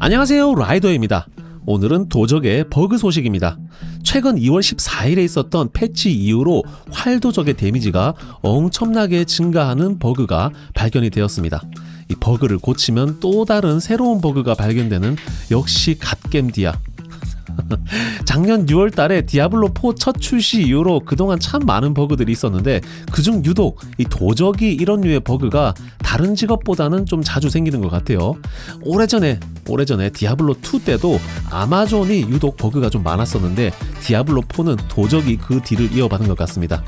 안녕하세요 라이더입니다. 오늘은 도적의 버그 소식입니다. 최근 2월 14일에 있었던 패치 이후로 활도적의 데미지가 엄청나게 증가하는 버그가 발견이 되었습니다. 이 버그를 고치면 또 다른 새로운 버그가 발견되는 역시 갓겜디아. 작년 6월 달에 디아블로 4첫 출시 이후로 그동안 참 많은 버그들이 있었는데 그중 유독 이 도적이 이런 류의 버그가 다른 직업보다는 좀 자주 생기는 것 같아요. 오래전에 오래전에 디아블로 2 때도 아마존이 유독 버그가 좀 많았었는데 디아블로 4는 도적이 그 뒤를 이어받은 것 같습니다.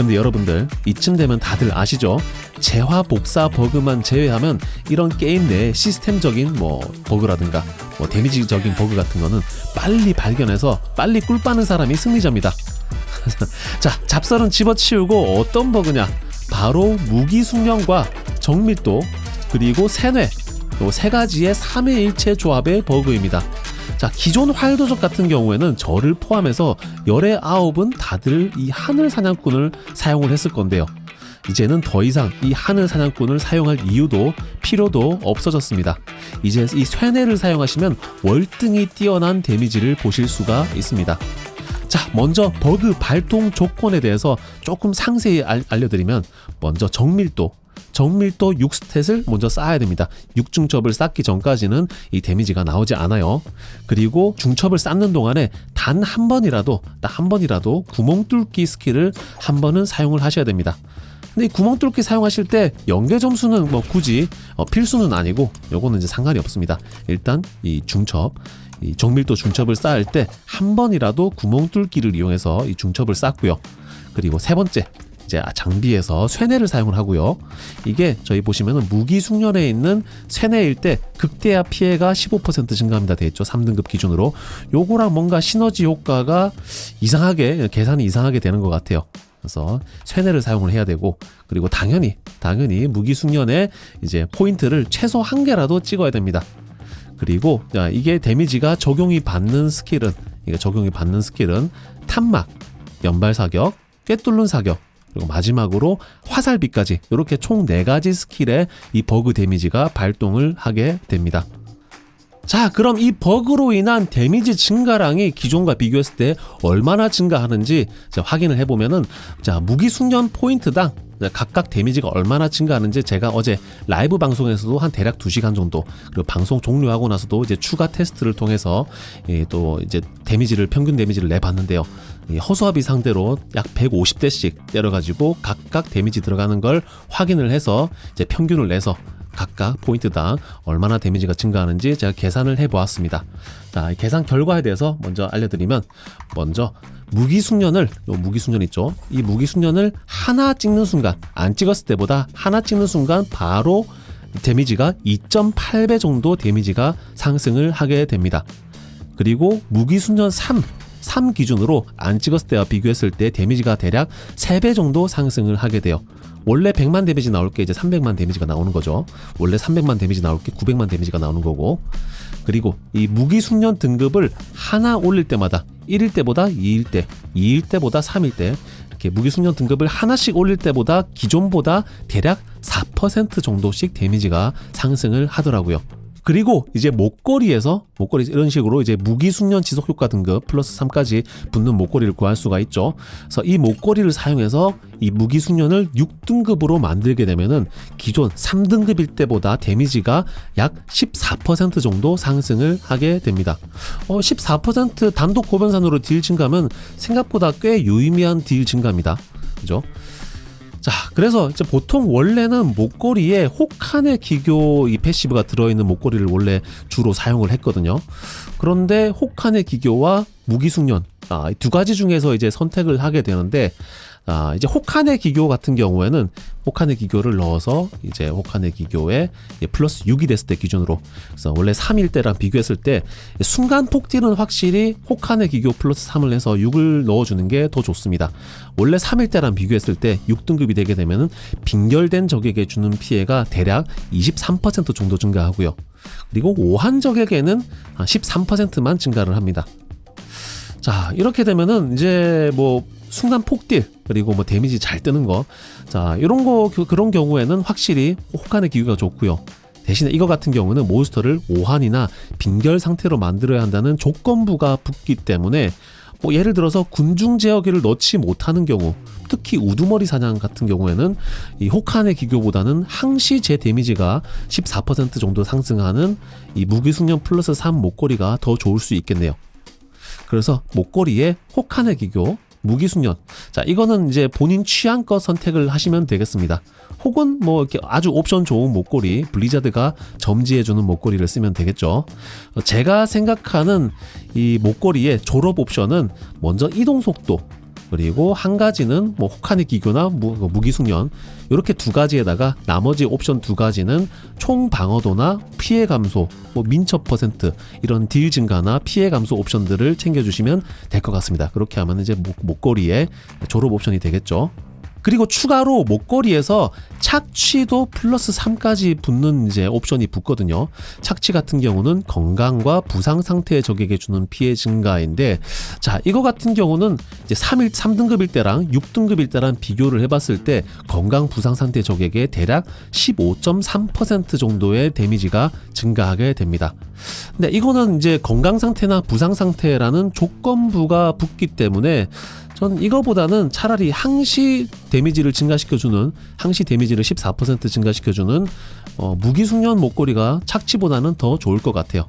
근데 여러분들 이쯤 되면 다들 아시죠? 재화 복사 버그만 제외하면 이런 게임 내 시스템적인 뭐 버그라든가 뭐 데미지적인 버그 같은 거는 빨리 발견해서 빨리 꿀 빠는 사람이 승리자입니다. 자, 잡설은 집어치우고 어떤 버그냐? 바로 무기 숙련과 정밀도 그리고 세뇌 요 세 가지의 3회1체 조합의 버그입니다. 자, 기존 활도적 같은 경우에는 저를 포함해서 열의 아홉은 다들 이 하늘 사냥꾼을 사용을 했을 건데요. 이제는 더 이상 이 하늘 사냥꾼을 사용할 이유도 필요도 없어졌습니다. 이제 이 쇠뇌를 사용하시면 월등히 뛰어난 데미지를 보실 수가 있습니다. 자, 먼저 버그 발동 조건에 대해서 조금 상세히 알, 알려드리면 먼저 정밀도 정밀도 6스탯을 먼저 쌓아야 됩니다. 6중첩을 쌓기 전까지는 이 데미지가 나오지 않아요. 그리고 중첩을 쌓는 동안에 단 한 번이라도 딱 한 번이라도 구멍 뚫기 스킬을 한 번은 사용을 하셔야 됩니다. 근데 이 구멍 뚫기 사용하실 때 연계 점수는 뭐 굳이 어, 필수는 아니고 요거는 이제 상관이 없습니다. 일단 이 중첩 이 정밀도 중첩을 쌓을 때 한 번이라도 구멍 뚫기를 이용해서 이 중첩을 쌓고요. 그리고 세 번째 이제 장비에서 쇠뇌를 사용을 하고요. 이게 저희 보시면은 무기 숙련에 있는 쇠뇌일 때 극대화 피해가 15% 증가합니다. 돼 있죠. 3등급 기준으로. 요거랑 뭔가 시너지 효과가 이상하게 계산이 이상하게 되는 것 같아요. 그래서 쇠뇌를 사용을 해야 되고 그리고 당연히 당연히 무기 숙련에 이제 포인트를 최소 한 개라도 찍어야 됩니다. 그리고 이게 데미지가 적용이 받는 스킬은 이게 적용이 받는 스킬은 탄막, 연발 사격, 꿰뚫는 사격, 그리고 마지막으로 화살비까지 이렇게 총 4가지 스킬의 이 버그 데미지가 발동을 하게 됩니다. 자, 그럼 이 버그로 인한 데미지 증가량이 기존과 비교했을 때 얼마나 증가하는지 확인을 해보면은 자, 무기 숙련 포인트당 각각 데미지가 얼마나 증가하는지 제가 어제 라이브 방송에서도 한 대략 2시간 정도 그리고 방송 종료하고 나서도 이제 추가 테스트를 통해서 예, 또 이제 데미지를 평균 데미지를 내봤는데요. 허수아비 상대로 약 150대씩 때려가지고 각각 데미지 들어가는 걸 확인을 해서 이제 평균을 내서 각각 포인트당 얼마나 데미지가 증가하는지 제가 계산을 해 보았습니다. 자, 계산 결과에 대해서 먼저 알려드리면 먼저 무기 숙련을 요 무기 숙련 있죠. 이 무기 숙련을 하나 찍는 순간 안 찍었을 때보다 하나 찍는 순간 바로 데미지가 2.8배 정도 데미지가 상승을 하게 됩니다. 그리고 무기 숙련 3 3 기준으로 안 찍었을 때와 비교했을 때 데미지가 대략 3배 정도 상승을 하게 돼요. 원래 100만 데미지 나올 게 이제 300만 데미지가 나오는 거죠. 원래 300만 데미지 나올 게 900만 데미지가 나오는 거고. 그리고 이 무기 숙련 등급을 하나 올릴 때마다 1일 때보다 2일 때, 2일 때보다 3일 때 이렇게 무기 숙련 등급을 하나씩 올릴 때보다 기존보다 대략 4% 정도씩 데미지가 상승을 하더라고요. 그리고 이제 목걸이에서 목걸이 이런 식으로 이제 무기 숙련 지속 효과 등급 플러스 3까지 붙는 목걸이를 구할 수가 있죠. 그래서 이 목걸이를 사용해서 이 무기 숙련을 6등급으로 만들게 되면은 기존 3등급일 때보다 데미지가 약 14% 정도 상승을 하게 됩니다. 어, 14% 단독 고변산으로 딜 증가면 생각보다 꽤 유의미한 딜 증가입니다. 그죠? 자, 그래서 이제 보통 원래는 목걸이에 혹한의 기교 이 패시브가 들어있는 목걸이를 원래 주로 사용을 했거든요. 그런데 혹한의 기교와 무기숙련 아, 두 가지 중에서 이제 선택을 하게 되는데 아, 이제 혹한의 기교 같은 경우에는 혹한의 기교를 넣어서 이제 혹한의 기교에 플러스 6이 됐을 때 기준으로 그래서 원래 3일 때랑 비교했을 때 순간 폭딜은 확실히 혹한의 기교 플러스 3을 해서 6을 넣어주는 게 더 좋습니다. 원래 3일 때랑 비교했을 때 6등급이 되게 되면은 빙결된 적에게 주는 피해가 대략 23% 정도 증가하고요. 그리고 오한 적에게는 13%만 증가를 합니다. 자 이렇게 되면은 이제 뭐 순간 폭딜 그리고 뭐 데미지 잘 뜨는 거 자 이런 거 그, 그런 경우에는 확실히 혹한의 기교가 좋고요 대신에 이거 같은 경우는 몬스터를 오한이나 빈결 상태로 만들어야 한다는 조건부가 붙기 때문에 뭐 예를 들어서 군중 제어기를 넣지 못하는 경우 특히 우두머리 사냥 같은 경우에는 이 혹한의 기교보다는 항시 제 데미지가 14% 정도 상승하는 이 무기 숙련 플러스 3 목걸이가 더 좋을 수 있겠네요. 그래서 목걸이에 혹한의 기교, 무기 숙련. 자, 이거는 이제 본인 취향껏 선택을 하시면 되겠습니다. 혹은 뭐 이렇게 아주 옵션 좋은 목걸이, 블리자드가 점지해주는 목걸이를 쓰면 되겠죠. 어, 제가 생각하는 이 목걸이의 졸업 옵션은 먼저 이동 속도, 그리고 한 가지는 뭐 혹한의 기교나 무, 무기 숙련 이렇게 두 가지에다가 나머지 옵션 두 가지는 총 방어도나 피해 감소, 뭐 민첩 퍼센트 이런 딜 증가나 피해 감소 옵션들을 챙겨주시면 될 것 같습니다. 그렇게 하면 이제 목, 목걸이에 졸업 옵션이 되겠죠. 그리고 추가로 목걸이에서 착취도 플러스 3까지 붙는 이제 옵션이 붙거든요. 착취 같은 경우는 건강과 부상 상태의 적에게 주는 피해 증가인데 자, 이거 같은 경우는 이제 3일 3등급일 때랑 6등급일 때랑 비교를 해 봤을 때 건강 부상 상태 적에게 대략 15.3% 정도의 데미지가 증가하게 됩니다. 근데 이거는 이제 건강 상태나 부상 상태라는 조건부가 붙기 때문에 전 이거보다는 차라리 항시 데미지를 증가시켜주는 항시 데미지를 14% 증가시켜주는 어, 무기 숙련 목걸이가 착취보다는 더 좋을 것 같아요.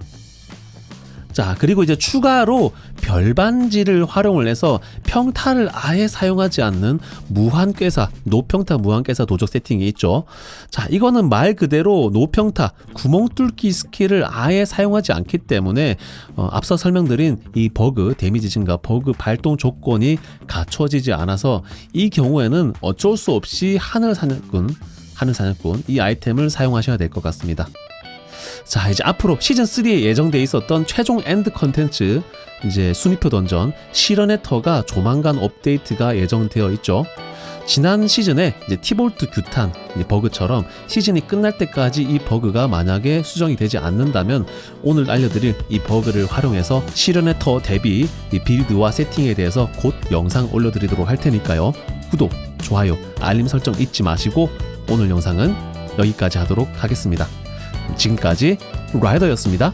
자 그리고 이제 추가로 별반지를 활용을 해서 평타를 아예 사용하지 않는 무한괴사 노평타 무한괴사 도적 세팅이 있죠. 자 이거는 말 그대로 노평타 구멍 뚫기 스킬을 아예 사용하지 않기 때문에 어, 앞서 설명드린 이 버그 데미지 증가 버그 발동 조건이 갖춰지지 않아서 이 경우에는 어쩔 수 없이 하늘 사냥꾼 하늘 사냥꾼 이 아이템을 사용하셔야 될 것 같습니다 자 이제 앞으로 시즌 3에 예정돼 있었던 최종 엔드 컨텐츠 이제 순위표 던전 실현의 터가 조만간 업데이트가 예정되어 있죠. 지난 시즌에 이제 티볼트 규탄 이 버그처럼 시즌이 끝날 때까지 이 버그가 만약에 수정이 되지 않는다면 오늘 알려드릴 이 버그를 활용해서 실현의 터 대비 이 빌드와 세팅에 대해서 곧 영상 올려드리도록 할 테니까요. 구독, 좋아요, 알림 설정 잊지 마시고 오늘 영상은 여기까지 하도록 하겠습니다. 지금까지 라이더였습니다.